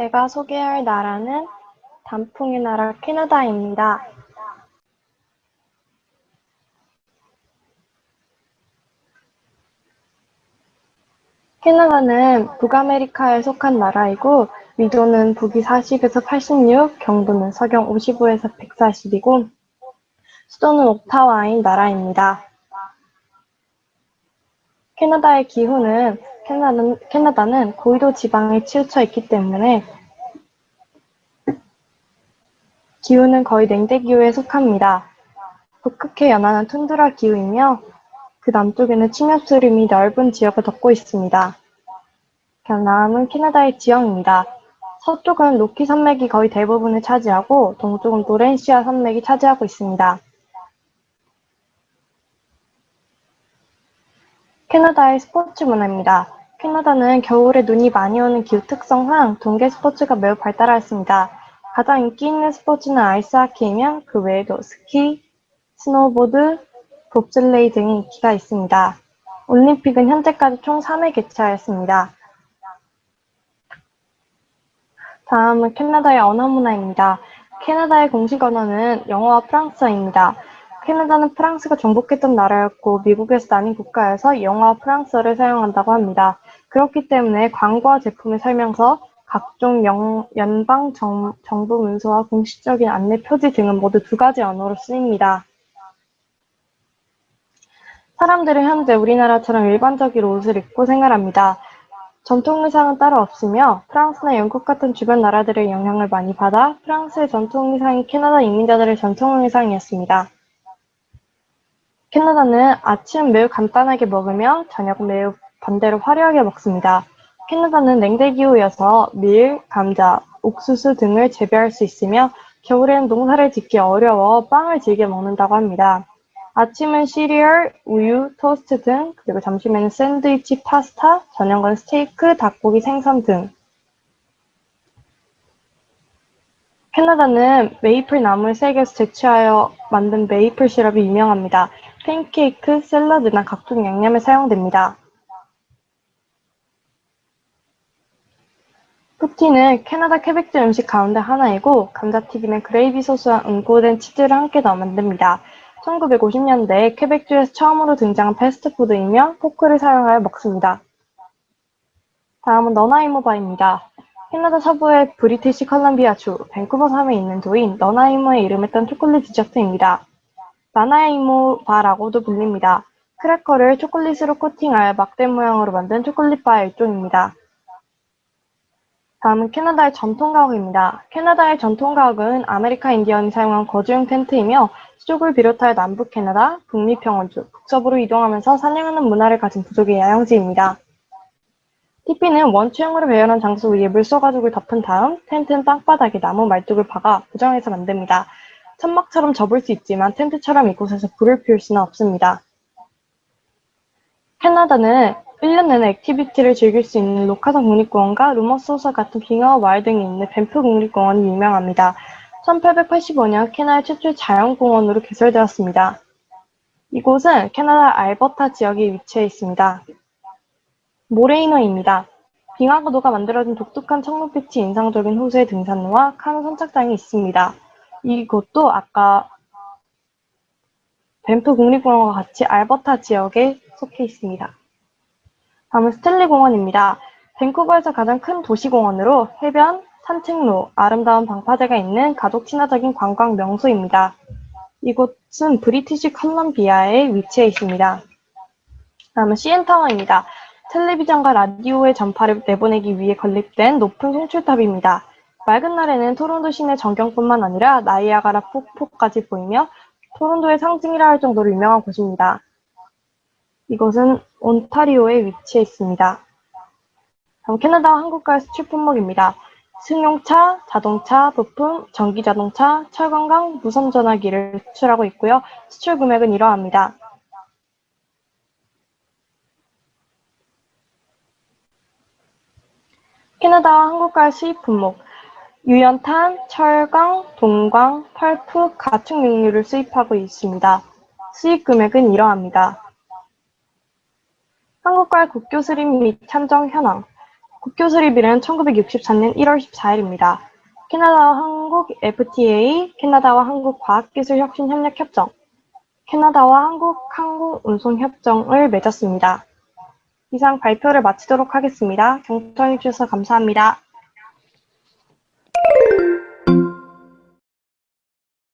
제가 소개할 나라는 단풍의 나라 캐나다입니다. 캐나다는 북아메리카에 속한 나라이고 위도는 북위 40에서 86, 경도는 서경 55에서 140이고 수도는 오타와인 나라입니다. 캐나다의 기후는 캐나다는, 캐나다는 고위도 지방에 치우쳐 있기 때문에 기후는 거의 냉대 기후에 속합니다. 북극해 연안은 툰드라 기후이며 그 남쪽에는 침엽수림이 넓은 지역을 덮고 있습니다. 다음은 캐나다의 지형입니다. 서쪽은 로키 산맥이 거의 대부분을 차지하고 동쪽은 노렌시아 산맥이 차지하고 있습니다. 캐나다의 스포츠 문화입니다. 캐나다는 겨울에 눈이 많이 오는 기후 특성상 동계 스포츠가 매우 발달하였습니다. 가장 인기 있는 스포츠는 아이스하키이며 그 외에도 스키, 스노보드, 봅슬레이 등의 인기가 있습니다. 올림픽은 현재까지 총 3회 개최하였습니다. 다음은 캐나다의 언어 문화입니다. 캐나다의 공식 언어는 영어와 프랑스어입니다. 캐나다는 프랑스가 정복했던 나라였고 미국에서 나뉜 국가여서 영어와 프랑스어를 사용한다고 합니다. 그렇기 때문에 광고와 제품의 설명서, 각종 영, 연방 정, 정부 문서와 공식적인 안내 표지 등은 모두 두 가지 언어로 쓰입니다. 사람들은 현재 우리나라처럼 일반적인 옷을 입고 생활합니다. 전통 의상은 따로 없으며 프랑스나 영국 같은 주변 나라들의 영향을 많이 받아 프랑스의 전통 의상이 캐나다 이민자들의 전통 의상이었습니다. 캐나다는 아침 매우 간단하게 먹으며 저녁 매우 반대로 화려하게 먹습니다. 캐나다는 냉대 기후여서 밀, 감자, 옥수수 등을 재배할 수 있으며 겨울에는 농사를 짓기 어려워 빵을 즐겨 먹는다고 합니다. 아침은 시리얼, 우유, 토스트 등, 그리고 점심에는 샌드위치, 파스타, 저녁은 스테이크, 닭고기, 생선 등. 캐나다는 메이플 나무를 세계에서 채취하여 만든 메이플 시럽이 유명합니다. 팬케이크, 샐러드나 각종 양념에 사용됩니다. 푸티는 캐나다 케벡주 음식 가운데 하나이고 감자튀김에 그레이비 소스와 응고된 치즈를 함께 넣어 만듭니다. 1950년대에 퀘벡주에서 처음으로 등장한 패스트푸드이며 포크를 사용하여 먹습니다. 다음은 너나이모바입니다. 캐나다 서부의 브리티시 컬럼비아주 밴쿠버 섬에 있는 도인 너나이모의 이름을 딴 초콜릿 디저트입니다. 나나이모바라고도 불립니다. 크래커를 초콜릿으로 코팅하여 막대 모양으로 만든 초콜릿바의 일종입니다. 다음은 캐나다의 전통 가옥입니다. 캐나다의 전통 가옥은 아메리카 인디언이 사용한 거주용 텐트이며 수족을 비롯하여 남북 캐나다, 북미평원주, 북서부로 이동하면서 사냥하는 문화를 가진 부족의 야영지입니다. 티피는 원추형으로 배열한 장소 위에 물소 가죽을 덮은 다음 텐트는 땅바닥에 나무 말뚝을 박아 고정해서 만듭니다. 천막처럼 접을 수 있지만 텐트처럼 이곳에서 불을 피울 수는 없습니다. 캐나다는 1년 내내 액티비티를 즐길 수 있는 로카성 국립공원과 루머소서 같은 빙하와 마을 등이 있는 밴프 국립공원이 유명합니다. 1885년 캐나다 최초의 자연공원으로 개설되었습니다. 이곳은 캐나다 알버타 지역에 위치해 있습니다. 모레이노입니다. 빙하구도가 만들어진 독특한 청록빛이 인상적인 호수의 등산로와 카누 선착장이 있습니다. 이곳도 아까 밴프 국립공원과 같이 알버타 지역에 속해 있습니다. 다음은 스탠리 공원입니다. 밴쿠버에서 가장 큰 도시공원으로 해변, 산책로, 아름다운 방파제가 있는 가족 친화적인 관광 명소입니다. 이곳은 브리티시 컬럼비아에 위치해 있습니다. 다음은 CN타워입니다. 텔레비전과 라디오의 전파를 내보내기 위해 건립된 높은 송출탑입니다. 맑은 날에는 토론토 시내 전경뿐만 아니라 나이아가라 폭포까지 보이며 토론토의 상징이라 할 정도로 유명한 곳입니다. 이곳은 온타리오에 위치해 있습니다. 다음 캐나다와 한국과의 수출 품목입니다. 승용차, 자동차, 부품, 전기자동차, 철관광, 무선전화기를 수출하고 있고요. 수출 금액은 이러합니다. 캐나다와 한국과의 수입 품목 유연탄, 철강, 동광, 펄프, 가축 육류를 수입하고 있습니다. 수입 금액은 이러합니다. 한국과의 국교 수립 및 참정 현황 국교 수립일은 1964년 1월 14일입니다. 캐나다와 한국 FTA, 캐나다와 한국 과학기술혁신협력협정, 캐나다와 한국 항공운송협정을 맺었습니다. 이상 발표를 마치도록 하겠습니다. 경청해 주셔서 감사합니다.